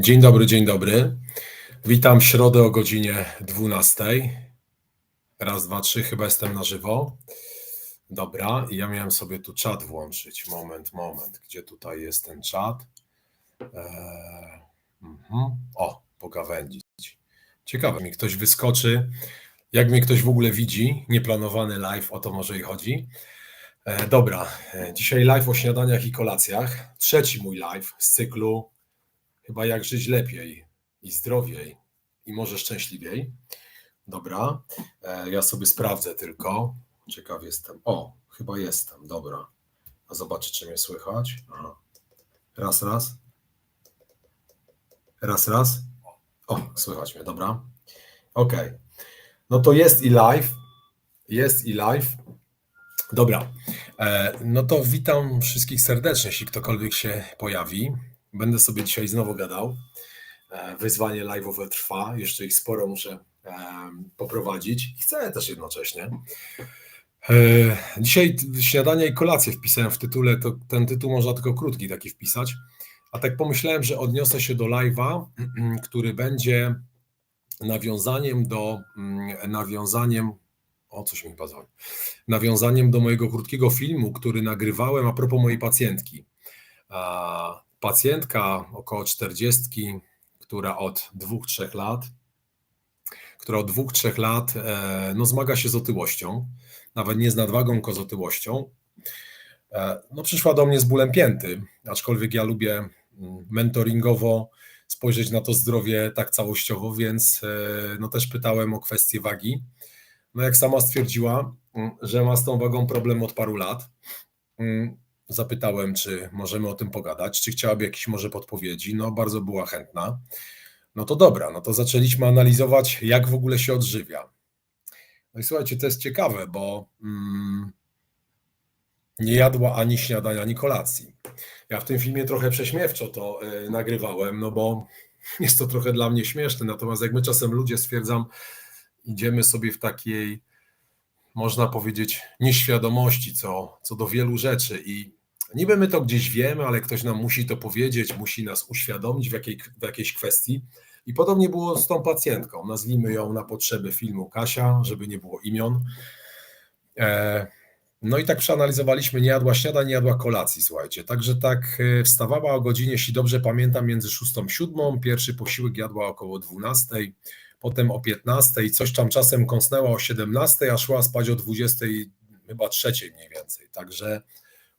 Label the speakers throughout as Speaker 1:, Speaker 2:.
Speaker 1: Dzień dobry, dzień dobry. Witam w środę o godzinie 12. Raz, dwa, trzy, chyba jestem na żywo. Dobra, i ja miałem sobie tu czat włączyć. Moment, moment. Gdzie tutaj jest ten czat? Eee, mhm. O, pogawędzić. Ciekawe, mi ktoś wyskoczy. Jak mnie ktoś w ogóle widzi, nieplanowany live, o to może i chodzi. E, dobra, dzisiaj live o śniadaniach i kolacjach. Trzeci mój live z cyklu Chyba jak żyć lepiej i zdrowiej i może szczęśliwiej. Dobra, e, ja sobie sprawdzę tylko. Ciekaw jestem. O, chyba jestem. Dobra. A zobaczę, czy mnie słychać. Aha. Raz, raz. Raz, raz. O, słychać mnie, dobra. Ok. No to jest i live. Jest i live. Dobra. E, no to witam wszystkich serdecznie, jeśli ktokolwiek się pojawi. Będę sobie dzisiaj znowu gadał. E, wyzwanie live'owe trwa, jeszcze ich sporo muszę e, poprowadzić. Chcę też jednocześnie. E, dzisiaj śniadania i kolacje wpisałem w tytule, to ten tytuł można tylko krótki taki wpisać. A tak pomyślałem, że odniosę się do live'a, który będzie nawiązaniem do mm, nawiązaniem o coś mi pozwoli. Nawiązaniem do mojego krótkiego filmu, który nagrywałem a propos mojej pacjentki pacjentka około 40, która od 2-3 lat, która od 2-3 lat e, no, zmaga się z otyłością, nawet nie z nadwagą, tylko z otyłością. E, no, przyszła do mnie z bólem pięty, aczkolwiek ja lubię mm, mentoringowo spojrzeć na to zdrowie tak całościowo, więc e, no, też pytałem o kwestię wagi. No jak sama stwierdziła, mm, że ma z tą wagą problem od paru lat, mm, Zapytałem, czy możemy o tym pogadać, czy chciałaby jakieś może podpowiedzi. No, bardzo była chętna. No to dobra, no to zaczęliśmy analizować, jak w ogóle się odżywia. No i słuchajcie, to jest ciekawe, bo mm, nie jadła ani śniadania, ani kolacji. Ja w tym filmie trochę prześmiewczo to y, nagrywałem, no bo jest to trochę dla mnie śmieszne. Natomiast jak my czasem ludzie stwierdzam, idziemy sobie w takiej, można powiedzieć, nieświadomości co, co do wielu rzeczy i Niby my to gdzieś wiemy, ale ktoś nam musi to powiedzieć, musi nas uświadomić w, jakiej, w jakiejś kwestii. I podobnie było z tą pacjentką. Nazwijmy ją na potrzeby filmu Kasia, żeby nie było imion. E, no i tak przeanalizowaliśmy, nie jadła śniadań, nie jadła kolacji, słuchajcie. Także tak e, wstawała o godzinie, jeśli dobrze pamiętam, między 6 a 7. Pierwszy posiłek jadła około 12, potem o 15, coś tam czasem kąsnęła o 17, a szła spać o 20, chyba trzeciej mniej więcej. Także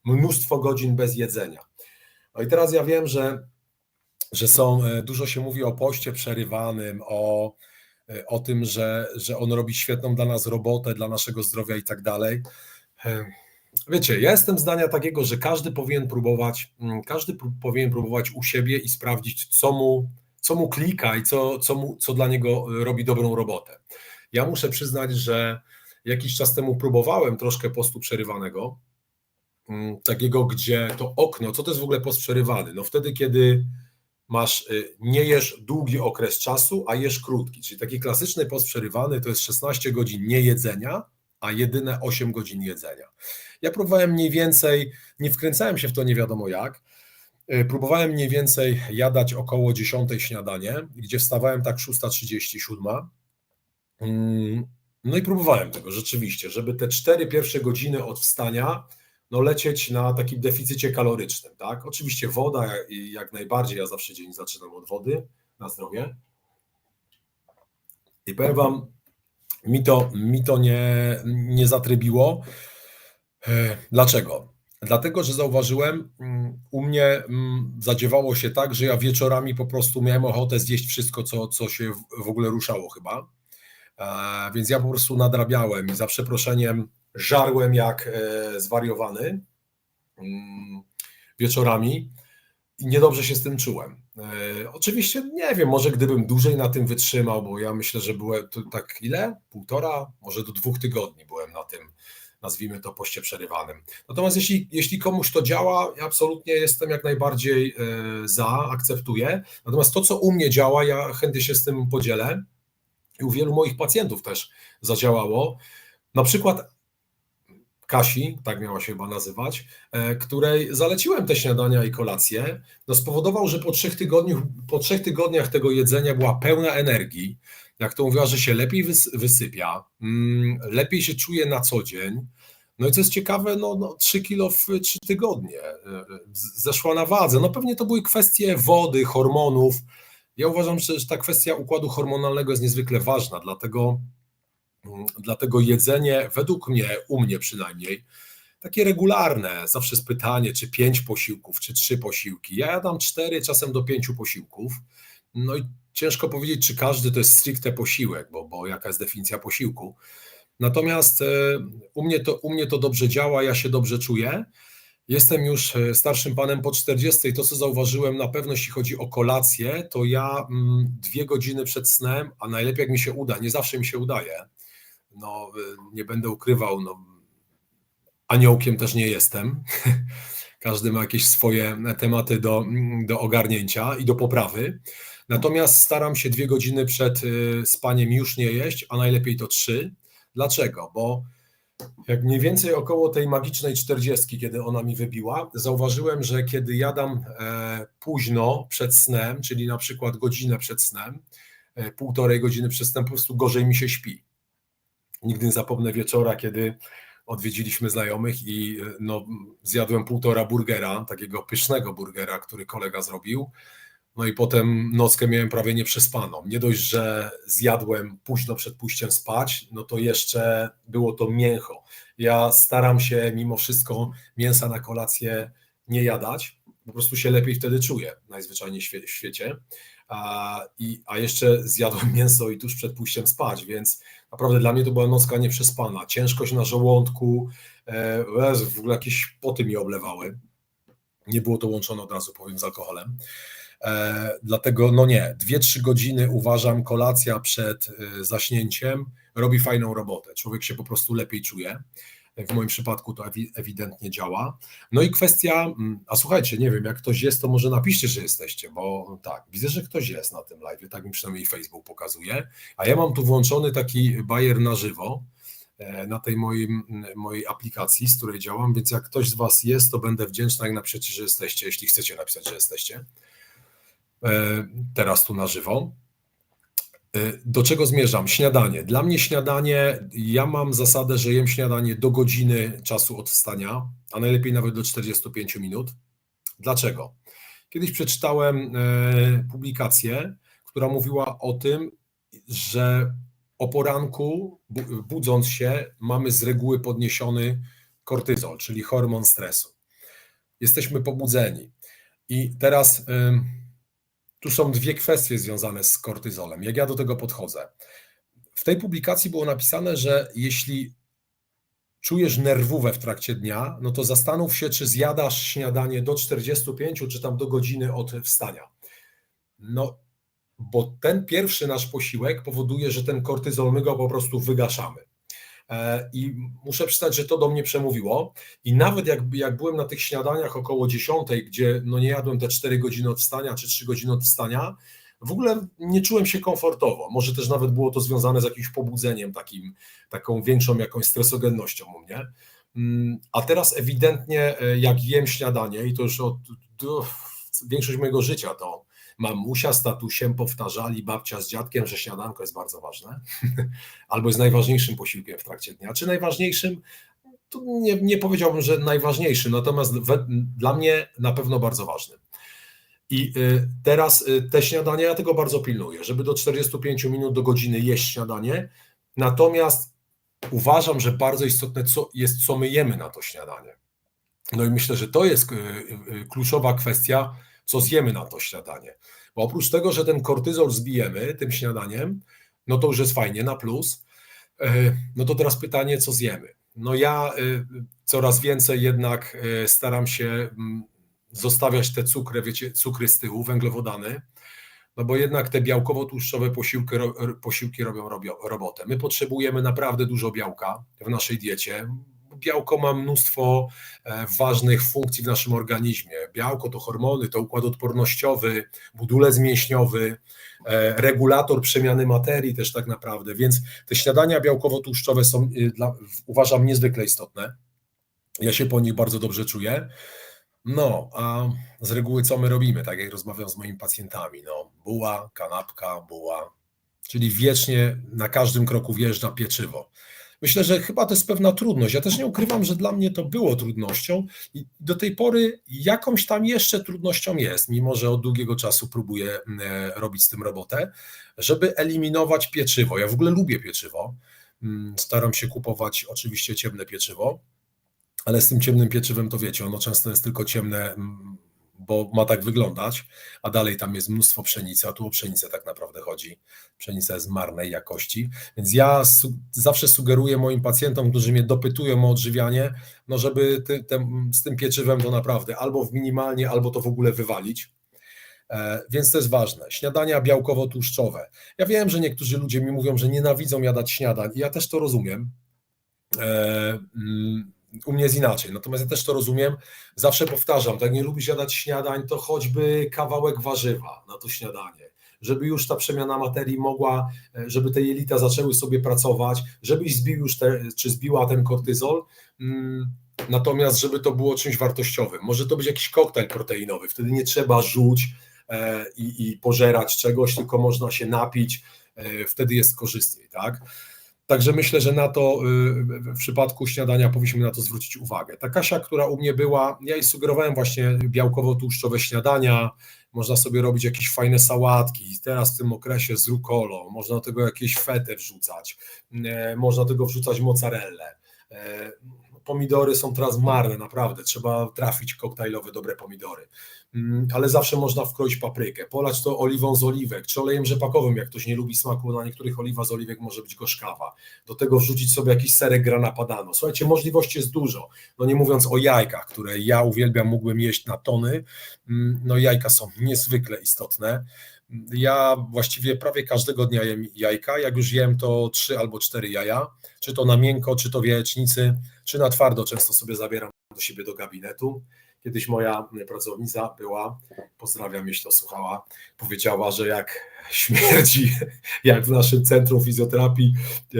Speaker 1: mnóstwo godzin bez jedzenia. No i teraz ja wiem, że, że są, e, dużo się mówi o poście przerywanym, o, e, o tym, że, że on robi świetną dla nas robotę, dla naszego zdrowia i tak dalej. E, wiecie, ja jestem zdania takiego, że każdy powinien próbować, mm, każdy powinien próbować u siebie i sprawdzić, co mu, co mu klika i co, co, mu, co dla niego robi dobrą robotę. Ja muszę przyznać, że jakiś czas temu próbowałem troszkę postu przerywanego, takiego, gdzie to okno, co to jest w ogóle post przerywany? No wtedy, kiedy masz, y, nie jesz długi okres czasu, a jesz krótki, czyli taki klasyczny post przerywany to jest 16 godzin niejedzenia, a jedyne 8 godzin jedzenia. Ja próbowałem mniej więcej, nie wkręcałem się w to nie wiadomo jak, y, próbowałem mniej więcej jadać około 10 śniadanie, gdzie wstawałem tak 6.37. Mm, no i próbowałem tego rzeczywiście, żeby te 4 pierwsze godziny od wstania no lecieć na takim deficycie kalorycznym, tak? Oczywiście woda jak najbardziej, ja zawsze dzień zaczynam od wody na zdrowie. I powiem Wam, mi to, mi to nie, nie zatrybiło. E, dlaczego? Dlatego, że zauważyłem, mm, u mnie mm, zadziewało się tak, że ja wieczorami po prostu miałem ochotę zjeść wszystko, co, co się w ogóle ruszało chyba. E, więc ja po prostu nadrabiałem i za przeproszeniem żarłem jak e, zwariowany mm, wieczorami i niedobrze się z tym czułem. E, oczywiście nie wiem, może gdybym dłużej na tym wytrzymał, bo ja myślę, że byłem to tak ile? Półtora, może do dwóch tygodni byłem na tym, nazwijmy to poście przerywanym. Natomiast jeśli, jeśli komuś to działa, ja absolutnie jestem jak najbardziej e, za, akceptuję. Natomiast to, co u mnie działa, ja chętnie się z tym podzielę i u wielu moich pacjentów też zadziałało. Na przykład Kasi, tak miała się chyba nazywać, e, której zaleciłem te śniadania i kolacje, no spowodował, że po trzech, tygodniach, po trzech tygodniach tego jedzenia była pełna energii. Jak to mówiła, że się lepiej wysypia, mm, lepiej się czuje na co dzień. No i co jest ciekawe, no, no 3 kilo w 3 tygodnie. E, e, zeszła na wadze. No pewnie to były kwestie wody, hormonów. Ja uważam, że ta kwestia układu hormonalnego jest niezwykle ważna, dlatego dlatego jedzenie, według mnie, u mnie przynajmniej, takie regularne, zawsze jest pytanie, czy pięć posiłków, czy trzy posiłki. Ja jadam cztery, czasem do pięciu posiłków. No i ciężko powiedzieć, czy każdy to jest stricte posiłek, bo, bo jaka jest definicja posiłku. Natomiast e, u mnie, to, u mnie to dobrze działa, ja się dobrze czuję. Jestem już e, starszym panem po 40. To, co zauważyłem, na pewno jeśli chodzi o kolację, to ja mm, dwie godziny przed snem, a najlepiej jak mi się uda, nie zawsze mi się udaje, no, y, nie będę ukrywał, no, aniołkiem też nie jestem. Każdy ma jakieś swoje tematy do, do ogarnięcia i do poprawy. Natomiast staram się dwie godziny przed y, spaniem już nie jeść, a najlepiej to trzy. Dlaczego? Bo jak mniej więcej około tej magicznej czterdziestki, kiedy ona mi wybiła, zauważyłem, że kiedy jadam e, późno przed snem, czyli na przykład godzinę przed snem, e, półtorej godziny przed snem, po prostu gorzej mi się śpi. Nigdy nie zapomnę wieczora, kiedy odwiedziliśmy znajomych i no, zjadłem półtora burgera, takiego pysznego burgera, który kolega zrobił. No i potem nockę miałem prawie nieprzespaną. Nie dość, że zjadłem późno przed pójściem spać, no to jeszcze było to mięcho. Ja staram się mimo wszystko mięsa na kolację nie jadać, po prostu się lepiej wtedy czuję najzwyczajniej w świecie. A, i, a jeszcze zjadłem mięso i tuż przed pójściem spać, więc naprawdę dla mnie to była nocka nieprzespana. Ciężkość na żołądku, e, w ogóle jakieś poty mi oblewały. Nie było to łączone od razu, powiem, z alkoholem. E, dlatego, no nie, 2-3 godziny uważam, kolacja przed e, zaśnięciem robi fajną robotę. Człowiek się po prostu lepiej czuje. W moim przypadku to ewidentnie działa. No i kwestia, mm, a słuchajcie, nie wiem, jak ktoś jest, to może napiszcie, że jesteście, bo tak, widzę, że ktoś jest na tym live, tak mi przynajmniej Facebook pokazuje, a ja mam tu włączony taki bajer na żywo e, na tej mojej, mojej aplikacji, z której działam, więc jak ktoś z Was jest, to będę wdzięczny, jak napiszecie, że jesteście, jeśli chcecie napisać, że jesteście. E, teraz tu na żywo. Y, do czego zmierzam? Śniadanie. Dla mnie śniadanie, ja mam zasadę, że jem śniadanie do godziny czasu od wstania, a najlepiej nawet do 45 minut. Dlaczego? Kiedyś przeczytałem e, publikację, która mówiła o tym, że o poranku, budząc się, mamy z reguły podniesiony kortyzol, czyli hormon stresu. Jesteśmy pobudzeni. I teraz tu są dwie kwestie związane z kortyzolem. Jak ja do tego podchodzę? W tej publikacji było napisane, że jeśli czujesz nerwówę w trakcie dnia, no to zastanów się, czy zjadasz śniadanie do 45, czy tam do godziny od wstania. No, bo ten pierwszy nasz posiłek powoduje, że ten kortyzol my go po prostu wygaszamy. E, I muszę przyznać, że to do mnie przemówiło. I nawet jak, jak byłem na tych śniadaniach około 10, gdzie no nie jadłem te 4 godziny od wstania czy 3 godziny od wstania, w ogóle nie czułem się komfortowo. Może też nawet było to związane z jakimś pobudzeniem, takim, taką większą jakąś stresogennością u mnie. Mm, a teraz ewidentnie, e, jak jem śniadanie, i to już od, większość mojego życia to mamusia z tatusiem powtarzali babcia z dziadkiem, że śniadanko jest bardzo ważne, albo jest najważniejszym posiłkiem w trakcie dnia. Czy najważniejszym? To nie, nie powiedziałbym, że najważniejszy, natomiast we, dla mnie na pewno bardzo ważny. I y, teraz y, te śniadania, ja tego bardzo pilnuję, żeby do 45 minut do godziny jeść śniadanie. Natomiast uważam, że bardzo istotne co, jest, co my jemy na to śniadanie. No i myślę, że to jest y, kluczowa kwestia, co zjemy na to śniadanie. Bo oprócz tego, że ten kortyzol zbijemy tym śniadaniem, no to już jest fajnie, na plus. E, no to teraz pytanie, co zjemy? No ja e, coraz więcej jednak e, staram się mm, zostawiać te cukry, wiecie, cukry z tyłu, węglowodany, no bo jednak te białkowo-tłuszczowe posiłki, posiłki robią, robią robotę. My potrzebujemy naprawdę dużo białka w naszej diecie białko ma mnóstwo e, ważnych funkcji w naszym organizmie. Białko to hormony, to układ odpornościowy, budulec mięśniowy, e, regulator przemiany materii też tak naprawdę, więc te śniadania białkowo-tłuszczowe są, y, dla, uważam, niezwykle istotne. Ja się po nich bardzo dobrze czuję. No, a z reguły co my robimy, tak jak rozmawiam z moimi pacjentami, no, buła, kanapka, buła, czyli wiecznie na każdym kroku wjeżdża pieczywo. Myślę, że chyba to jest pewna trudność. Ja też nie ukrywam, że dla mnie to było trudnością i do tej pory jakąś tam jeszcze trudnością jest, mimo że od długiego czasu próbuję e, robić z tym robotę, żeby eliminować pieczywo. Ja w ogóle lubię pieczywo. Mm, staram się kupować oczywiście ciemne pieczywo, ale z tym ciemnym pieczywem to wiecie, ono często jest tylko ciemne mm, bo ma tak wyglądać, a dalej tam jest mnóstwo pszenicy, a tu o pszenicę tak naprawdę chodzi. Pszenica jest marnej jakości, więc ja su zawsze sugeruję moim pacjentom, którzy mnie dopytują o odżywianie, no żeby ty, z tym pieczywem to naprawdę albo w minimalnie, albo to w ogóle wywalić. E, więc to jest ważne. Śniadania białkowo-tłuszczowe. Ja wiem, że niektórzy ludzie mi mówią, że nienawidzą jadać śniadań i ja też to rozumiem. E, mm, u mnie jest inaczej, natomiast ja też to rozumiem. Zawsze powtarzam, tak nie lubisz jadać śniadań, to choćby kawałek warzywa na to śniadanie, żeby już ta przemiana materii mogła, e, żeby te jelita zaczęły sobie pracować, żebyś zbił już te, czy zbiła ten kortyzol. Mm, natomiast, żeby to było czymś wartościowym. Może to być jakiś koktajl proteinowy, wtedy nie trzeba rzuć e, i, i pożerać czegoś, tylko można się napić, e, wtedy jest korzystniej, tak? Także myślę, że na to y, w przypadku śniadania powinniśmy na to zwrócić uwagę. Ta Kasia, która u mnie była, ja jej sugerowałem właśnie białkowo-tłuszczowe śniadania, można sobie robić jakieś fajne sałatki, teraz w tym okresie z rukolą, można do tego jakieś fetę wrzucać, e, można do tego wrzucać mozzarellę. Pomidory są teraz marne, naprawdę, trzeba trafić koktajlowe dobre pomidory. Mm, ale zawsze można wkroić paprykę, polać to oliwą z oliwek, czy olejem rzepakowym, jak ktoś nie lubi smaku, na niektórych oliwa z oliwek może być gorzkawa. Do tego wrzucić sobie jakiś serek grana padano. Słuchajcie, możliwości jest dużo, no nie mówiąc o jajkach, które ja uwielbiam, mógłbym jeść na tony, mm, no jajka są niezwykle istotne. Ja właściwie prawie każdego dnia jem jajka, jak już jem to trzy albo cztery jaja, czy to na miękko, czy to w jajecznicy, czy na twardo często sobie zabieram do siebie do gabinetu. Kiedyś moja pracownica była, pozdrawiam, jeśli to słuchała, powiedziała, że jak śmierdzi, jak w naszym centrum fizjoterapii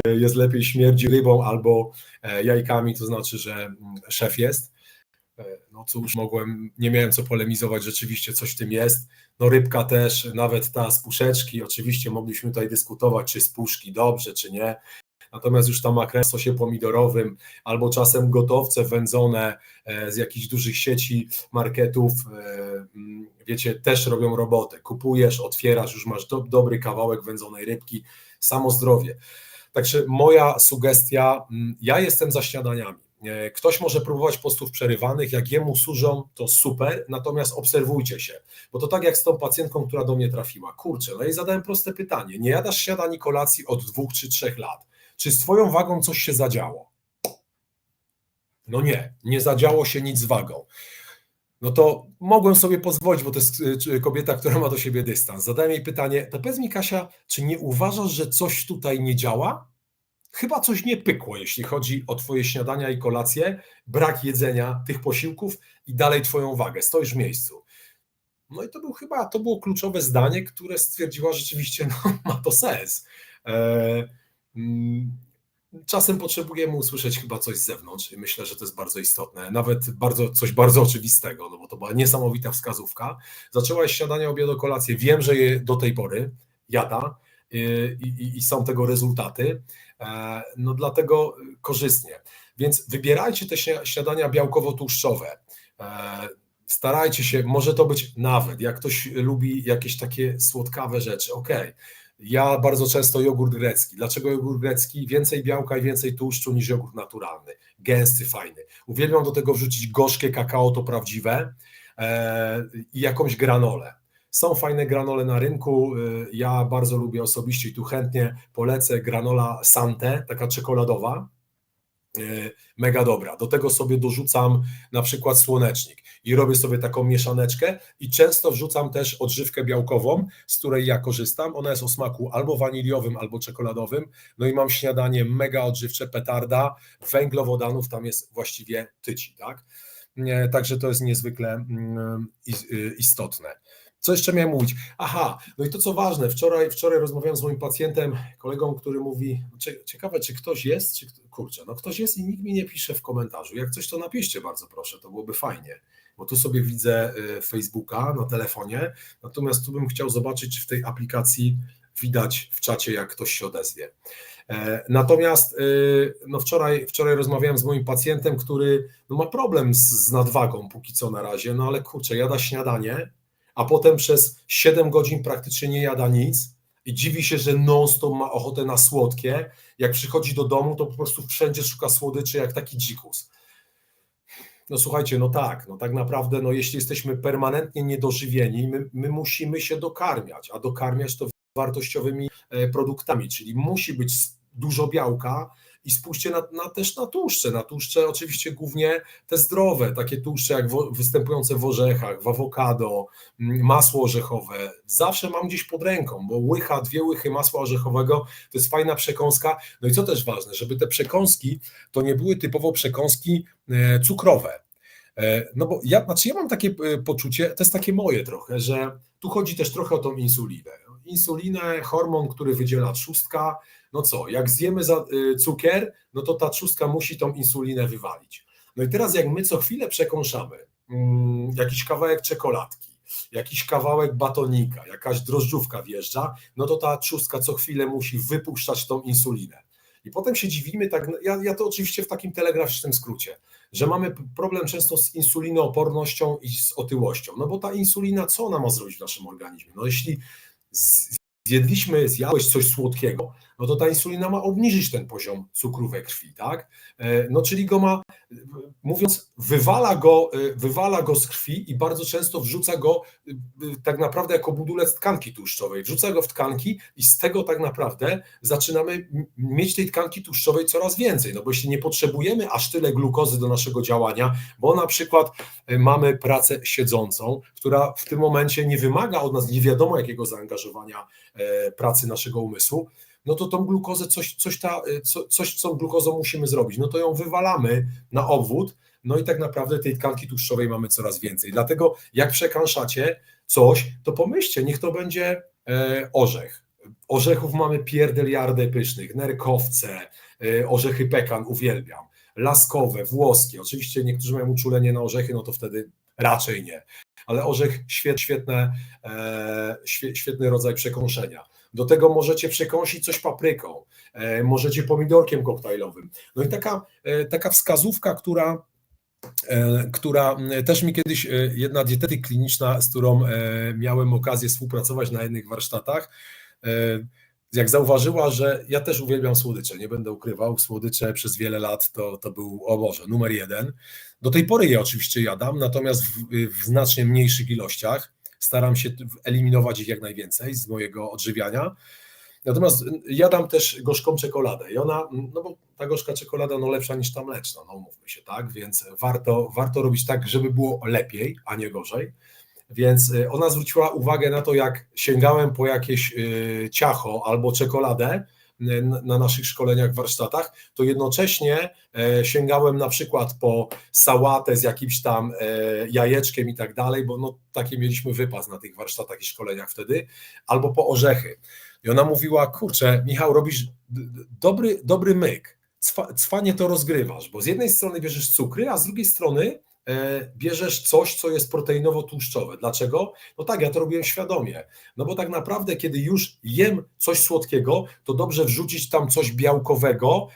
Speaker 1: e, jest lepiej śmierdzi rybą albo e, jajkami, to znaczy, że mm, szef jest. E, no cóż, mogłem, nie miałem co polemizować, rzeczywiście coś w tym jest. No rybka też, nawet ta z puszeczki, oczywiście mogliśmy tutaj dyskutować, czy z puszki dobrze, czy nie natomiast już tam makre w pomidorowym albo czasem gotowce wędzone e, z jakichś dużych sieci marketów, e, mm, wiecie, też robią robotę. Kupujesz, otwierasz, już masz do, dobry kawałek wędzonej rybki, samo zdrowie. Także moja sugestia, mm, ja jestem za śniadaniami. E, ktoś może próbować postów przerywanych, jak jemu służą, to super, natomiast obserwujcie się, bo to tak jak z tą pacjentką, która do mnie trafiła. Kurczę, no i zadałem proste pytanie. Nie jadasz śniadani kolacji od dwóch czy trzech lat. Czy z Twoją wagą coś się zadziało? No nie, nie zadziało się nic z wagą. No to mogłem sobie pozwolić, bo to jest y, kobieta, która ma do siebie dystans. Zadałem jej pytanie, to powiedz mi Kasia, czy nie uważasz, że coś tutaj nie działa? Chyba coś nie pykło, jeśli chodzi o Twoje śniadania i kolacje, brak jedzenia tych posiłków i dalej Twoją wagę. Stoisz w miejscu. No i to był chyba, to było kluczowe zdanie, które stwierdziła rzeczywiście, no ma to sens. E, Mm, czasem potrzebujemy usłyszeć chyba coś z zewnątrz i myślę, że to jest bardzo istotne, nawet bardzo, coś bardzo oczywistego, no bo to była niesamowita wskazówka. Zaczęłaś śniadanie, obiad, kolację, wiem, że je do tej pory jada y, i, i, i są tego rezultaty, e, no dlatego korzystnie. Więc wybierajcie te śniadania białkowo-tłuszczowe, e, starajcie się, może to być nawet, jak ktoś lubi jakieś takie słodkawe rzeczy, ok, ja bardzo często jogurt grecki. Dlaczego jogurt grecki? Więcej białka i więcej tłuszczu niż jogurt naturalny. Gęsty, fajny. Uwielbiam do tego wrzucić gorzkie kakao, to prawdziwe, e, i jakąś granolę. Są fajne granole na rynku. E, ja bardzo lubię osobiście i tu chętnie polecę granola Sante, taka czekoladowa. E, mega dobra. Do tego sobie dorzucam na przykład słonecznik i robię sobie taką mieszaneczkę i często wrzucam też odżywkę białkową, z której ja korzystam. Ona jest o smaku albo waniliowym, albo czekoladowym. No i mam śniadanie mega odżywcze, petarda, węglowodanów tam jest właściwie tyci, tak? Także to jest niezwykle mm, istotne. Co jeszcze miałem mówić? Aha, no i to co ważne, wczoraj, wczoraj rozmawiałem z moim pacjentem, kolegą, który mówi, ciekawe czy ktoś jest, czy kurczę, no ktoś jest i nikt mi nie pisze w komentarzu. Jak coś to napiszcie bardzo proszę, to byłoby fajnie, bo tu sobie widzę y, Facebooka na telefonie, natomiast tu bym chciał zobaczyć, czy w tej aplikacji widać w czacie, jak ktoś się odezwie. E, natomiast y, no wczoraj, wczoraj rozmawiałem z moim pacjentem, który no ma problem z, z nadwagą póki co na razie, no ale kurczę, jada śniadanie, a potem przez 7 godzin praktycznie nie jada nic i dziwi się, że non-stop ma ochotę na słodkie. Jak przychodzi do domu, to po prostu wszędzie szuka słodyczy jak taki dzikus. No słuchajcie, no tak, no tak naprawdę, no jeśli jesteśmy permanentnie niedożywieni, my, my musimy się dokarmiać, a dokarmiać to wartościowymi e, produktami, czyli musi być dużo białka, i spójrzcie na, na, też na tłuszcze, na tłuszcze oczywiście głównie te zdrowe, takie tłuszcze jak występujące w orzechach, w awokado, mm, masło orzechowe, zawsze mam gdzieś pod ręką, bo łycha, dwie łychy masła orzechowego to jest fajna przekąska, no i co też ważne, żeby te przekąski to nie były typowo przekąski e, cukrowe, e, no bo ja, znaczy ja mam takie e, poczucie, to jest takie moje trochę, że tu chodzi też trochę o tą insulinę. Insulinę, hormon, który wydziela trzustka, no co, jak zjemy y, cukier, no to ta trzustka musi tą insulinę wywalić. No i teraz jak my co chwilę przekąszamy mm, jakiś kawałek czekoladki, jakiś kawałek batonika, jakaś drożdżówka wjeżdża, no to ta trzustka co chwilę musi wypuszczać tą insulinę. I potem się dziwimy, tak, ja, ja to oczywiście w takim telegraficznym skrócie, że mamy problem często z insulinoopornością i z otyłością. No bo ta insulina, co ona ma zrobić w naszym organizmie? No jeśli zjedliśmy, zjadłeś coś słodkiego, no to ta insulina ma obniżyć ten poziom cukru we krwi, tak? E, no czyli go ma, mówiąc, wywala go, e, wywala go z krwi i bardzo często wrzuca go e, tak naprawdę jako budulec tkanki tłuszczowej. Wrzuca go w tkanki i z tego tak naprawdę zaczynamy mieć tej tkanki tłuszczowej coraz więcej, no bo jeśli nie potrzebujemy aż tyle glukozy do naszego działania, bo na przykład mamy pracę siedzącą, która w tym momencie nie wymaga od nas nie wiadomo jakiego zaangażowania pracy naszego umysłu, no to tą glukozę, coś, coś, ta, co, coś co glukozą musimy zrobić, no to ją wywalamy na obwód, no i tak naprawdę tej tkanki tłuszczowej mamy coraz więcej. Dlatego jak przekanszacie coś, to pomyślcie, niech to będzie e, orzech. Orzechów mamy pierdeliardę pysznych, nerkowce, e, orzechy pekan, uwielbiam, laskowe, włoskie. Oczywiście niektórzy mają uczulenie na orzechy, no to wtedy raczej nie. Ale orzech świet, świetne, e, świetny rodzaj przekąszenia. Do tego możecie przekąsić coś papryką, e, możecie pomidorkiem koktajlowym. No i taka, e, taka wskazówka, która e, która też mi kiedyś jedna dietetyk kliniczna, z którą miałem okazję współpracować na jednych warsztatach, jak zauważyła, że ja też uwielbiam słodycze, nie będę ukrywał, słodycze przez wiele lat to, to był, o Boże, numer jeden. Do tej pory je oczywiście jadam, natomiast w, w znacznie mniejszych ilościach. Staram się eliminować ich jak najwięcej z mojego odżywiania. Natomiast jadam też gorzką czekoladę i ona, no bo ta gorzka czekolada no lepsza niż ta mleczna, no umówmy się, tak, więc warto, warto robić tak, żeby było lepiej, a nie gorzej. Więc y, ona zwróciła uwagę na to, jak sięgałem po jakieś y, ciacho albo czekoladę, na naszych szkoleniach, warsztatach, to jednocześnie e, sięgałem na przykład po sałatę z jakimś tam e, jajeczkiem i tak dalej, bo no, takie mieliśmy wypas na tych warsztatach i szkoleniach wtedy, albo po orzechy. I ona mówiła, kurczę, Michał, robisz dobry, dobry myk, cwanie to rozgrywasz, bo z jednej strony bierzesz cukry, a z drugiej strony E, bierzesz coś, co jest proteinowo-tłuszczowe. Dlaczego? No tak, ja to robiłem świadomie. No bo tak naprawdę, kiedy już jem coś słodkiego, to dobrze wrzucić tam coś białkowego,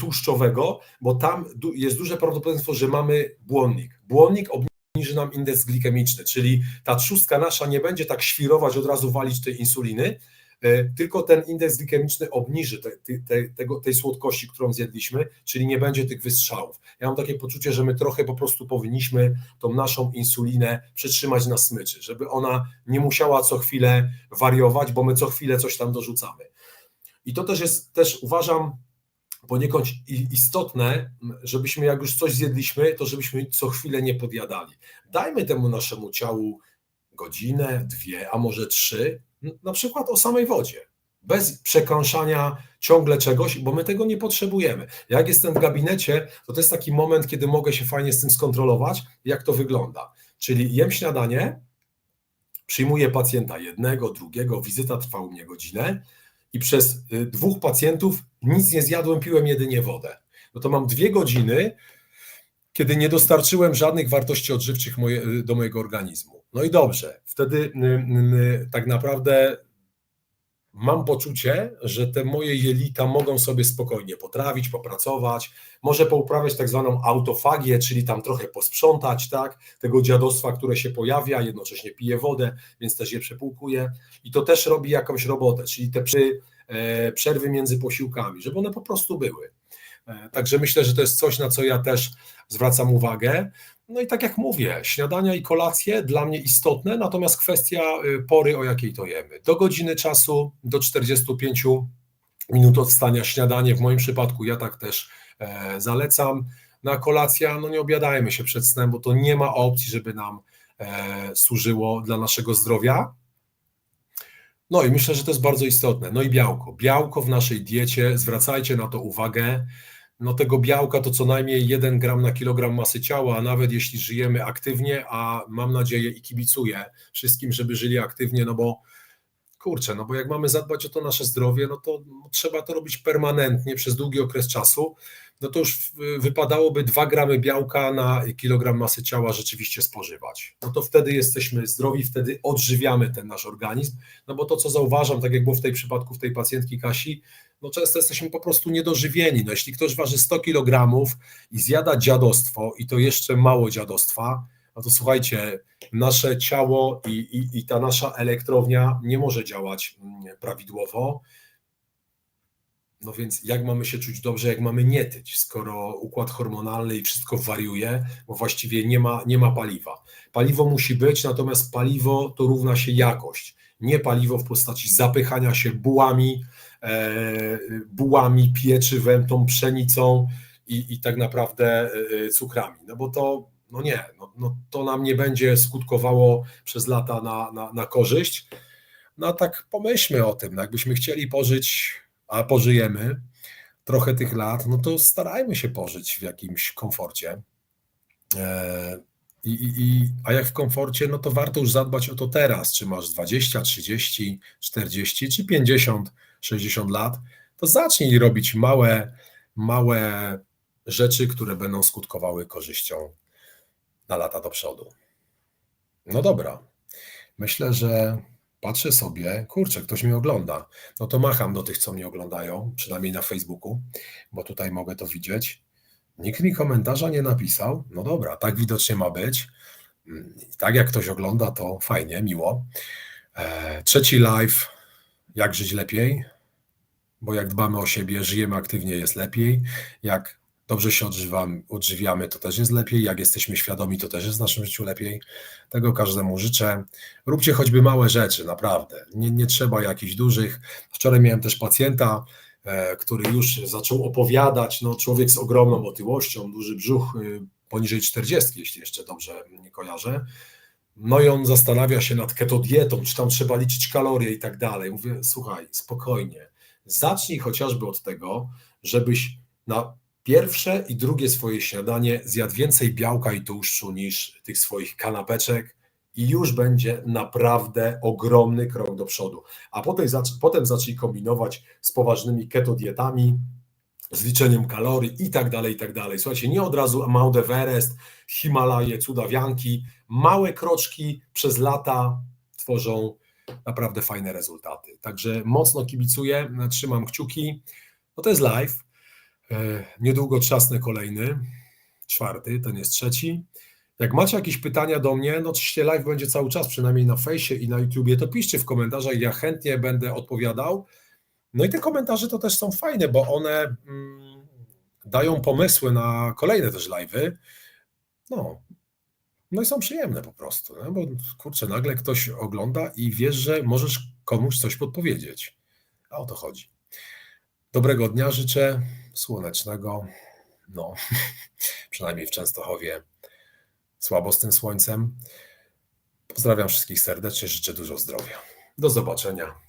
Speaker 1: tłuszczowego, bo tam jest duże prawdopodobieństwo, że mamy błonnik. Błonnik obniży nam indeks glikemiczny, czyli ta trzustka nasza nie będzie tak świrować, od razu walić tej insuliny, E, tylko ten indeks glikemiczny obniży te, te, tego, tej słodkości, którą zjedliśmy, czyli nie będzie tych wystrzałów. Ja mam takie poczucie, że my trochę po prostu powinniśmy tą naszą insulinę przytrzymać na smyczy, żeby ona nie musiała co chwilę wariować, bo my co chwilę coś tam dorzucamy. I to też jest, też uważam, poniekąd istotne, żebyśmy jak już coś zjedliśmy, to żebyśmy co chwilę nie podjadali. Dajmy temu naszemu ciału godzinę, dwie, a może trzy, na przykład o samej wodzie, bez przekąszania ciągle czegoś, bo my tego nie potrzebujemy. Jak jestem w gabinecie, to to jest taki moment, kiedy mogę się fajnie z tym skontrolować, jak to wygląda. Czyli jem śniadanie, Przyjmuję pacjenta jednego, drugiego, wizyta trwa u mnie godzinę i przez y, dwóch pacjentów nic nie zjadłem, piłem jedynie wodę. No to mam dwie godziny, kiedy nie dostarczyłem żadnych wartości odżywczych moje, y, do mojego organizmu. No i dobrze, wtedy tak naprawdę mam poczucie, że te moje jelita mogą sobie spokojnie potrawić, popracować, może pouprawiać tak zwaną autofagię, czyli tam trochę posprzątać, tak, tego dziadostwa, które się pojawia, jednocześnie pije wodę, więc też je przepłukuje i to też robi jakąś robotę, czyli te e, przerwy między posiłkami, żeby one po prostu były. E, także myślę, że to jest coś, na co ja też zwracam uwagę. No i tak jak mówię, śniadania i kolacje dla mnie istotne, natomiast kwestia y, pory, o jakiej to jemy. Do godziny czasu, do 45 minut odstania śniadanie, w moim przypadku ja tak też e, zalecam. Na kolacja, no nie obiadajmy się przed snem, bo to nie ma opcji, żeby nam e, służyło dla naszego zdrowia. No i myślę, że to jest bardzo istotne. No i białko. Białko w naszej diecie, zwracajcie na to uwagę no tego białka to co najmniej 1 gram na kilogram masy ciała, a nawet jeśli żyjemy aktywnie, a mam nadzieję i kibicuję wszystkim, żeby żyli aktywnie, no bo kurczę, no bo jak mamy zadbać o to nasze zdrowie, no to trzeba to robić permanentnie przez długi okres czasu, no to już wypadałoby 2 gramy białka na kilogram masy ciała rzeczywiście spożywać. No to wtedy jesteśmy zdrowi, wtedy odżywiamy ten nasz organizm, no bo to co zauważam, tak jak było w tej przypadku w tej pacjentki Kasi, no często jesteśmy po prostu niedożywieni. No jeśli ktoś waży 100 kg i zjada dziadostwo i to jeszcze mało dziadostwa, no to słuchajcie, nasze ciało i, i, i ta nasza elektrownia nie może działać mm, prawidłowo. No więc jak mamy się czuć dobrze, jak mamy nie tyć, skoro układ hormonalny i wszystko wariuje, bo właściwie nie ma, nie ma paliwa. Paliwo musi być, natomiast paliwo to równa się jakość, nie paliwo w postaci zapychania się bułami, e, bułami, pieczywem, tą pszenicą i, i tak naprawdę e, cukrami. No bo to, no nie, no, no to nam nie będzie skutkowało przez lata na, na, na korzyść. No tak pomyślmy o tym, no jakbyśmy chcieli pożyć a pożyjemy trochę tych lat, no to starajmy się pożyć w jakimś komforcie. E, I, i, i, a jak w komforcie, no to warto już zadbać o to teraz, czy masz 20, 30, 40 czy 50, 60 lat, to zacznij robić małe, małe rzeczy, które będą skutkowały korzyścią na lata do przodu. No dobra. Myślę, że patrzę sobie, kurczę, ktoś mnie ogląda. No to macham do tych, co mnie oglądają, przynajmniej na Facebooku, bo tutaj mogę to widzieć. Nikt mi komentarza nie napisał. No dobra, tak widocznie ma być. Mm, tak jak ktoś ogląda, to fajnie, miło. E, trzeci live, jak żyć lepiej, bo jak dbamy o siebie, żyjemy aktywnie, jest lepiej. Jak dobrze się odżywiamy, to też jest lepiej. Jak jesteśmy świadomi, to też jest w naszym życiu lepiej. Tego każdemu życzę. Róbcie choćby małe rzeczy, naprawdę. Nie, nie trzeba jakichś dużych. Wczoraj miałem też pacjenta, e, który już zaczął opowiadać, no człowiek z ogromną otyłością, duży brzuch, y, poniżej 40, jeśli jeszcze dobrze nie kojarzę. No i on zastanawia się nad ketodietą, czy tam trzeba liczyć kalorie i tak dalej. Mówię, słuchaj, spokojnie. Zacznij chociażby od tego, żebyś na pierwsze i drugie swoje śniadanie zjadł więcej białka i tłuszczu niż tych swoich kanapeczek i już będzie naprawdę ogromny krok do przodu. A potem, potem zacznij kombinować z poważnymi keto dietami, z liczeniem kalorii i tak dalej, i tak dalej. Słuchajcie, nie od razu Mount Everest, Himalaje, cudawianki, małe kroczki przez lata tworzą naprawdę fajne rezultaty. Także mocno kibicuję, trzymam kciuki. No to jest live. E, niedługo trzasnę kolejny, czwarty, ten jest trzeci. Jak macie jakieś pytania do mnie, no oczywiście live będzie cały czas, przynajmniej na fejsie i na YouTubie, to piszcie w komentarzach, ja chętnie będę odpowiadał. No i te komentarze to też są fajne, bo one mm, dają pomysły na kolejne też live'y. No, no i są przyjemne po prostu, no, bo kurczę, nagle ktoś ogląda i wiesz, że możesz komuś coś podpowiedzieć. A o to chodzi. Dobrego dnia życzę słonecznego, no, przynajmniej w Częstochowie, słabo z tym słońcem. Pozdrawiam wszystkich serdecznie, życzę dużo zdrowia. Do zobaczenia.